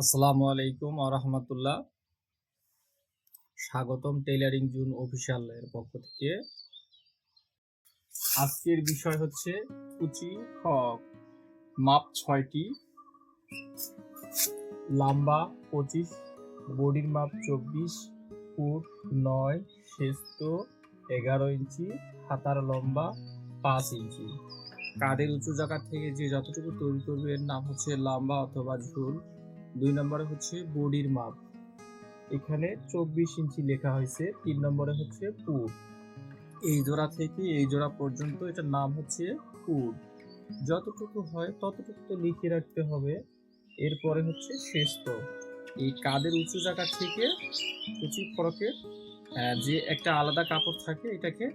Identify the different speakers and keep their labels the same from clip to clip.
Speaker 1: আসসালামু আলাইকুম আরহামতুল্লাহ স্বাগতম টেইলারিং জুন অফিসিয়াল এর পক্ষ থেকে। আজকের বিষয় হচ্ছে কুচি খক মাপ ছয়টি, লম্বা পঁচিশ, বডির মাপ চব্বিশ ফুট নয় শেস্ত এগারো ইঞ্চি, হাতার লম্বা পাঁচ ইঞ্চি। কাদের উঁচু জায়গা থেকে যে যতটুকু তৈরি করবে এর নাম হচ্ছে লম্বা অথবা ঝুল। দুই নম্বরে হচ্ছে বডির মাপ। এখানে চব্বিশ ইঞ্চি লেখা হয়েছে, তিন নম্বরে হচ্ছে ফুট এই জোড়া থেকে এই জোড়া পর্যন্ত এটার নাম হচ্ছে ফুট যতটুকু হয় ততটুকু তো লিখে রাখতে হবে। এরপরে হচ্ছে শেষ এই কাদের উঁচু জায়গা থেকে উঁচু ফরকের যে একটা আলাদা কাপড় থাকে, এটাকে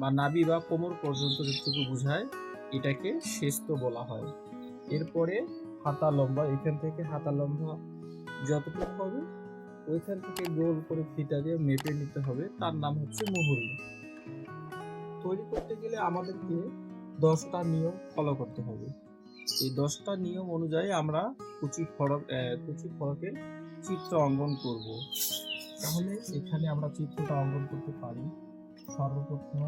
Speaker 1: বা নাবি বা কোমর পর্যন্ত যেটুকু বোঝায়, এটাকে শেস্ত বলা হয়। এরপরে হাতা লম্বা, এখান থেকে হাতা লম্বা যতটুকু হবে, ওইখান থেকে গোল করে ফিতা দিয়ে মেপে নিতে হবে, তার নাম হচ্ছে মুহুরি। তৈরি করতে গেলে আমাদেরকে দশটা নিয়ম ফলো করতে হবে। এই দশটা নিয়ম অনুযায়ী আমরা কুচি ফরক কুচি ফরকের চিত্র অঙ্কন করব। তাহলে এখানে আমরা চিত্রটা অঙ্কন করতে পারি। সর্বপ্রথম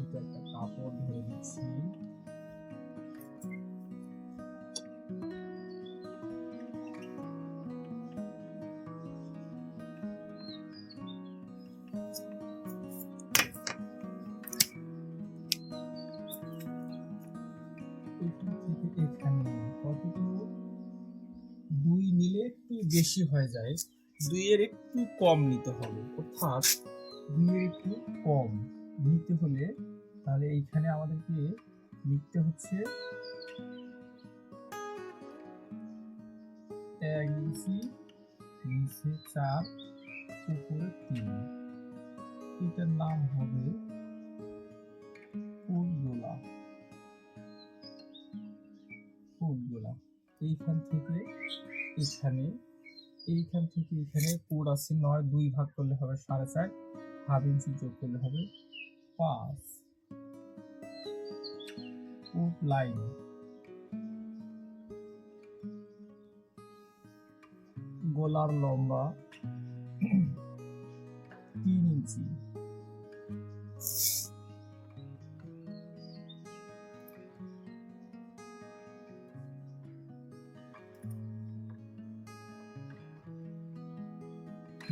Speaker 1: এটা একটা কাপড় ধরে দিচ্ছি বেশি হয়ে যায়, দুইয়ের একটু কম নিতে হবে। অর্থাৎ দুইয়ের একটু কম নিতে হলে তাহলে এইখানে আমাদেরকে লিখতে হচ্ছে এক ইঞ্চি নিচে চার, উপরে তিন। এটার নাম হবে ফুলগোলা ফুলগুলা এইখান থেকে এখানে এইখান থেকে এখানে পুর আছে নয়, দুই ভাগ করলে হবে সাড়ে চার, হাফ ইঞ্চি যোগ করলে হবে পাঁচ। লাইন। গোলার লম্বা তিন ইঞ্চি।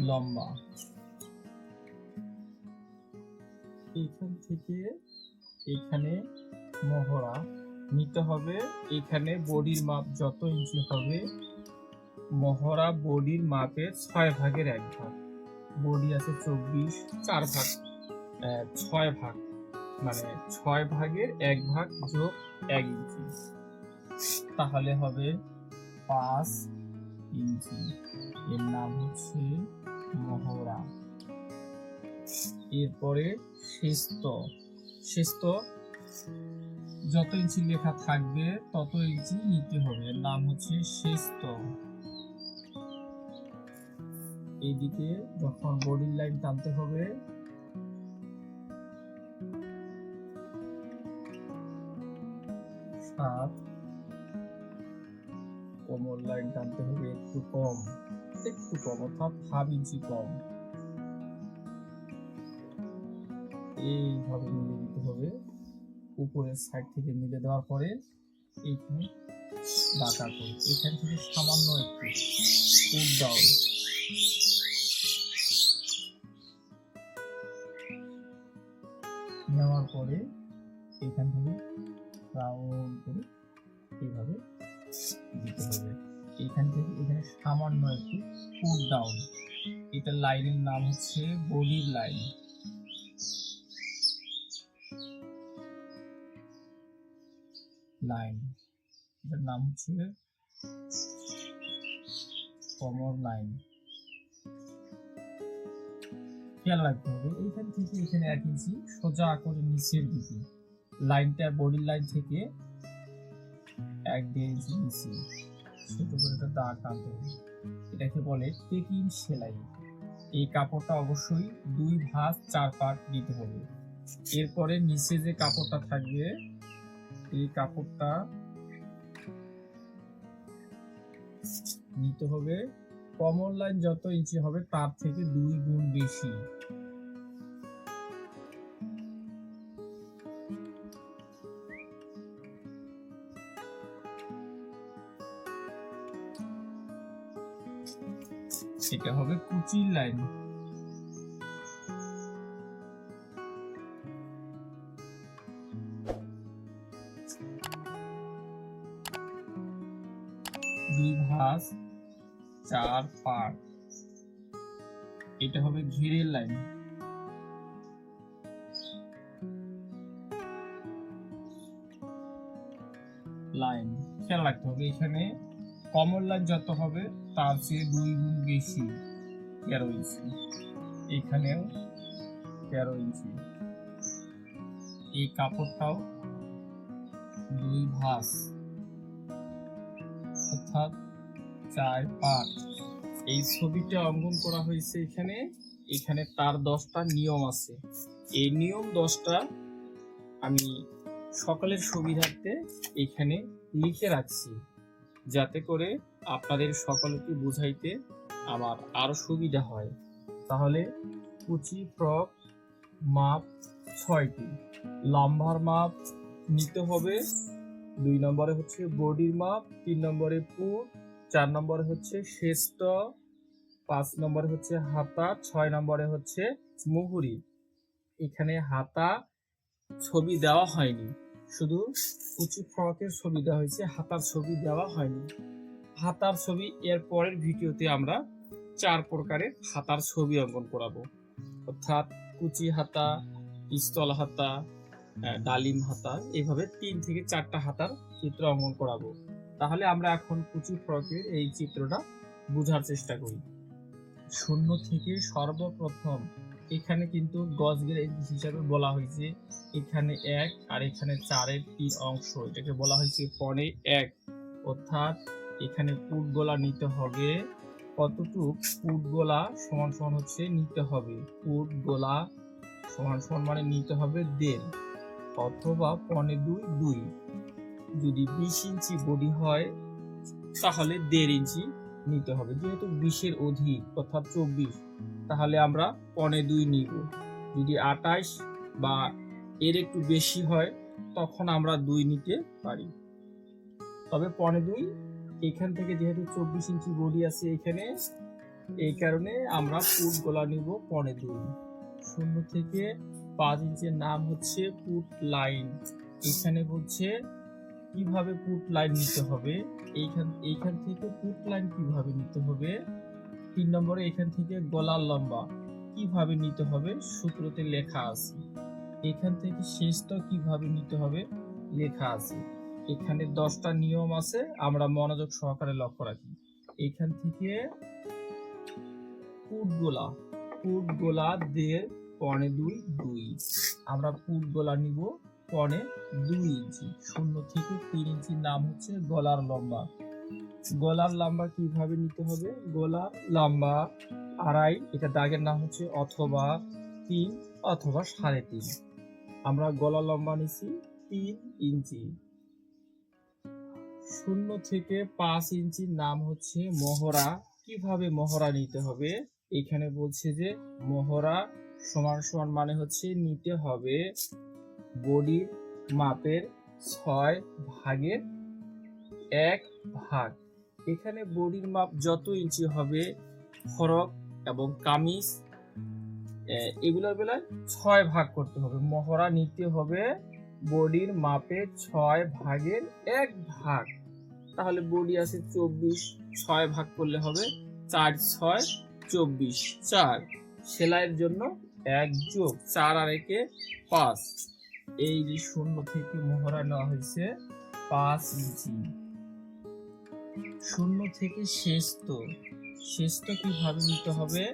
Speaker 1: লম্বা। এখান থেকে এখানে মহড়া নিতে হবে। এখানে বডির মাপ যত ইঞ্চি হবে মহড়া বডির মাপের ছয় ভাগের এক ভাগ। বডি আছে চব্বিশ, চার ভাগ ছয় ভাগ। মানে ছয় ভাগের এক ভাগ যোগ এক ইঞ্চি। তাহলে হবে পাঁচ ইঞ্চি। এর নাম হচ্ছে মহড়া। এরপরে শেস্ত। শেস্ত, যত ইঞ্চি লেখা থাকবে, তত ইঞ্চি নিতে হবে। নাম হচ্ছে শেস্ত। এইদিকে যখন বডির লাইন টানতে হবে, সাত, কোমর লাইন টানতে হবে একটু কম। একটু কম অর্থাৎ হাফ ইঞ্চি কম। এইভাবে মিলে দিতে হবে। উপরের সাইড থেকে মিলে দেওয়ার পরে এইখানে বাঁকা করে। এখান থেকে সামান্য একটু পুট ডাউন নেওয়ার পরে এখান থেকে রাউন্ড করে এইভাবে দিতে হবে। এখান থেকে এখানে সামান্য একটু পুট ডাউন এটা লাইনের নাম হচ্ছে বডির লাইন। লাইন। এটার নাম হচ্ছে কমর লাইন খেয়াল রাখতে হবে, এইখান থেকে এখানে এক ইঞ্চি সোজা করে নিচের দিকে। লাইনটা বডির লাইন থেকে এক দেড় ইঞ্চি নিচে। ছোট করে একটা দাগ টানতে হবে। এটাকে বলে টেকিং সেলাই। এই কাপড়টা অবশ্যই দুই ভাঁজ চার পাট দিতে হবে। এরপরে নিচে যে কাপড়টা থাকবে, এই কাপড়টা নিতে হবে। কমন লাইন যত ইঞ্চি হবে, তার থেকে দুই গুণ বেশি। এটা হবে কুচির লাইন। চার পাট এটা হবে ঘিরের লাইন। লাইন। খেয়াল রাখতে হবে, এখানে কমন লাইন যত হবে তার চেয়ে দুই গুণ বেশি তেরো ইঞ্চি এখানেও তেরো ইঞ্চি এই কাপড়টাও দুই ভাঁজ। অর্থাৎ চার পাঁচ। এই ছবিটা অঙ্কন করা হয়েছে এখানে। এখানে তার দশটা নিয়ম আছে। এই নিয়ম দশটা আমি সকলের সুবিধার্থে এখানে লিখে রাখছি। যাতে করে আপনাদের সকলকে বুঝাইতে আমার আরও সুবিধা হয়। তাহলে কুচি ফ্রক মাপ ছয়টি। লম্বার মাপ নিতে হবে। দুই নম্বরে হচ্ছে বডির মাপ, তিন নম্বরে পুর চার নম্বরে হচ্ছে শেষ্ট পাঁচ নম্বরে হচ্ছে হাতা, ছয় নম্বরে হচ্ছে মুহুরি। এখানে হাতা ছবি দেওয়া হয়নি। শুধু কুচি ফ্রকের ছবি দেওয়া হয়েছে, হাতার ছবি দেওয়া হয়নি। হাতার ছবি, এর পরের ভিডিওতে আমরা চার প্রকারের হাতার ছবি অঙ্কন করাবো। অর্থাৎ কুচি হাতা, পিস্তল হাতা ডালিম হাতা, এভাবে তিন থেকে চারটা হাতার চিত্র অঙ্কন করাবো। তাহলে আমরা এখন কুচি ফ্রকের এই চিত্রটা বোঝার চেষ্টা করি। শূন্য থেকে সর্বপ্রথম এখানে কিন্তু গজ গ্রেড হিসাবে বলা হয়েছে। এখানে এক আর এখানে চারের তিন অংশ, এটাকে বলা হয়েছে পনে এক। অর্থাৎ এখানে পুট গোলা নিতে হবে। কতটুক? পুট গোলা সমান সমান হচ্ছে নিতে হবে। পুট গোলা সমান সমান মানে নিতে হবে দেড় অথবা পনে দুই দুই। যদি বিশ ইঞ্চি বডি হয়, তাহলে দেড় ইঞ্চি নিতে হবে। যেহেতু বিশের অধিক, অর্থাৎ চব্বিশ, তাহলে আমরা পনে দুই নিব। যদি আটাইশ বা এর একটু বেশি হয়, তখন আমরা দুই নিতে পারি। তবে পনে দুই এখান থেকে যেহেতু চব্বিশ ইঞ্চি বডি আছে এখানে, এই কারণে আমরা পুট গোলা নিব পনে দুই। শূন্য থেকে পাঁচ ইঞ্চের নাম হচ্ছে পুট লাইন। এখানে বলছে কীভাবে পুট লাইন নিতে হবে, এইখান এইখান থেকে পুট লাইন কীভাবে নিতে হবে, তিন নম্বরে এখান থেকে গলার লম্বা কীভাবে নিতে হবে সূত্রতে লেখা আছে। এখান থেকে শেষটা কীভাবে নিতে হবে লেখা আছে। এখানে দশটা নিয়ম আছে, আমরা মনোযোগ সহকারে লক্ষ্য রাখি। এখান থেকে পুট গোলা পুট গোলা দেড় পনে দুই দুই। আমরা পুট গোলা নিব পনে দুই ইঞ্চি, শূন্য থেকে তিন ইঞ্চির নাম হচ্ছে গলার লম্বা। গলার লম্বা কীভাবে নিতে হবে? গলার লম্বা আড়াই, এটা দাগের নাম হচ্ছে অথবা তিন অথবা সাড়ে তিন। আমরা গলা লম্বা নিছি তিন ইঞ্চি। শূন্য থেকে পাঁচ ইঞ্চির নাম হচ্ছে মহড়া। কীভাবে মহড়া নিতে হবে? এখানে বলছে যে মহড়া সমান সমান মানে হচ্ছে নিতে হবে বডির মাপের ছয় ভাগের এক ভাগ। এখানে বডির মাপ যত ইঞ্চি হবে ফরক এবং কামিজ এগুলোর বেলায় ছয় ভাগ করতে হবে। মহড়া নিতে হবে বডির মাপে ছয় ভাগের এক ভাগ। তাহলে বডি আছে চব্বিশ, ছয় ভাগ করলে হবে চার, ছয়, চব্বিশ, চার। সেলাইয়ের জন্য এক যোগ চার আর একে পাঁচ। এই যে শূন্য থেকে মোহরা নেওয়া হয়েছে পাঁচ ইঞ্চি। শূন্য থেকে শেষত শেষত কীভাবে নিতে হবে?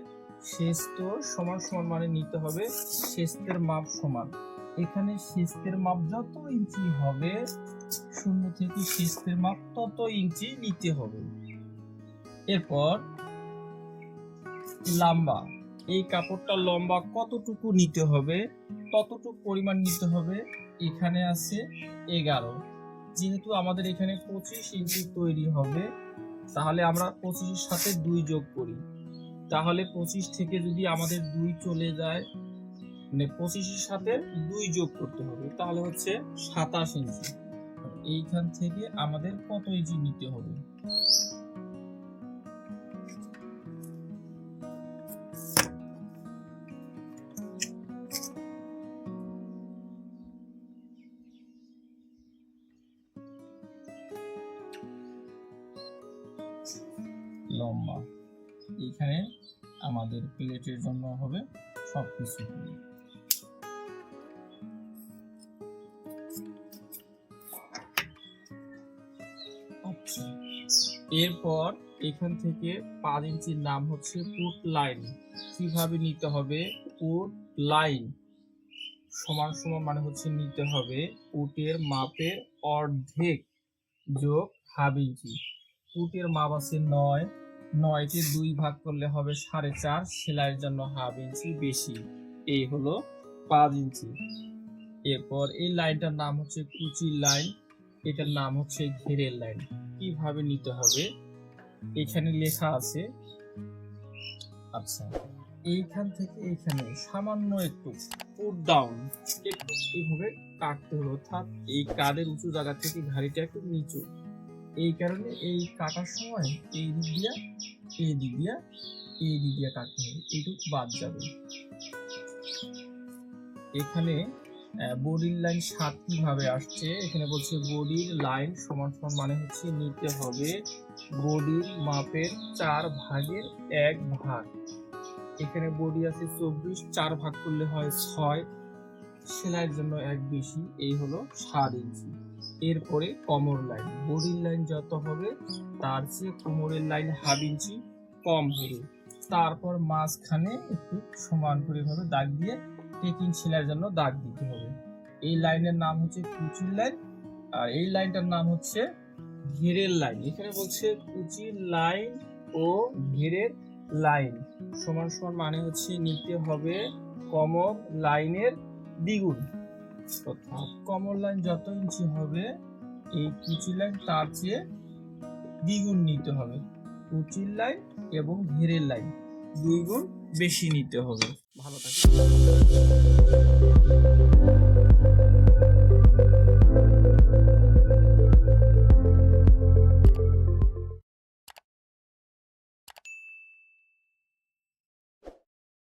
Speaker 1: শেষত সমান সমান মানে নিতে হবে শেষের মাপ সমান। এখানে শেষের মাপ যত ইঞ্চি হবে শূন্য থেকে শেষের মাপ তত ইঞ্চি নিতে হবে। এরপর লম্বা। এই কাপড়টা লম্বা কতটুকু নিতে হবে, ততটুকু পরিমাণ নিতে হবে, এখানে আছে এগারো। যেহেতু আমাদের এখানে পঁচিশ ইঞ্চি তৈরি হবে, তাহলে আমরা পঁচিশের সাথে দুই যোগ করি। তাহলে পঁচিশ থেকে যদি আমাদের দুই চলে যায় মানে পঁচিশের সাথে দুই যোগ করতে হবে, তাহলে হচ্ছে সাতাশ ইঞ্চি। এইখান থেকে আমাদের কত ইঞ্চি নিতে হবে? লম্বা। এখানে আমাদের প্লেটের জন্য হবে সব কিছু এরপর এখান থেকে পাঁচ ইঞ্চির নাম হচ্ছে পুট লাইন কীভাবে নিতে হবে? পুট লাইন সমান সমান মানে হচ্ছে নিতে হবে। পুটের মাপের অর্ধেক যোগ হাফ ইঞ্চি। পুটের মাপ আছে নয়। নয়কে দুই ভাগ করলে হবে সাড়ে চার। সেলাইয়ের জন্য হাফ ইঞ্চি বেশি। এই হলো পাঁচ ইঞ্চি। এরপর এই লাইনটার নাম হচ্ছে কুচি লাইন এটার নাম হচ্ছে ঘেরের লাইন কীভাবে নিতে হবে? এখানে লেখা আছে। আচ্ছা এইখান থেকে এইখানে সামান্য একটু পুট ডাউন এইভাবে কাটতে হলো। অর্থাৎ এই কাদের উঁচু জায়গা থেকে ঘাড়িটা একটু নিচু। এই কারণে এই কাটার সময় এই দিক দিয়া, এই দিক দিয়া, এই দিক দিয়া কাটতে হবে। এইটুকু বাদ যাবে। এখানে বডির লাইন সাত কীভাবে আসছে? এখানে বলছে বডির লাইন সমান সমান মানে হচ্ছে নিতে হবে। বডির মাপের চার ভাগের এক ভাগ। এখানে বডি আছে চব্বিশ, চার ভাগ করলে হয় ছয়। সেলাইয়ের জন্য এক বেশি, এই হলো সাত ইঞ্চি। এরপরে কোমর লাইন। বডির লাইন যত হবে, তার চেয়ে কোমরের লাইন হাফ ইঞ্চি কম হবে। তারপর মাঝখানে একটু সমান করে ভাবে দাগ দিয়ে টেকিং সেলাইয়ের জন্য দাগ দিতে হবে। এই লাইনের নাম হচ্ছে কুচির লাইন, আর এই লাইনটার নাম হচ্ছে ঘেরের লাইন। এখানে বলছে কুচির লাইন ও ঘেরের লাইন। সমান সমান মানে হচ্ছে নিতে হবে কমর লাইনের দ্বিগুণ। অর্থাৎ কমর লাইন যত ইঞ্চি হবে, এই কুচি লাইন তার চেয়ে দ্বিগুণ নিতে হবে। কুচির লাইন এবং ঘেরের লাইন, দুই গুণ বেশি নিতে হবে। ভালো থাকে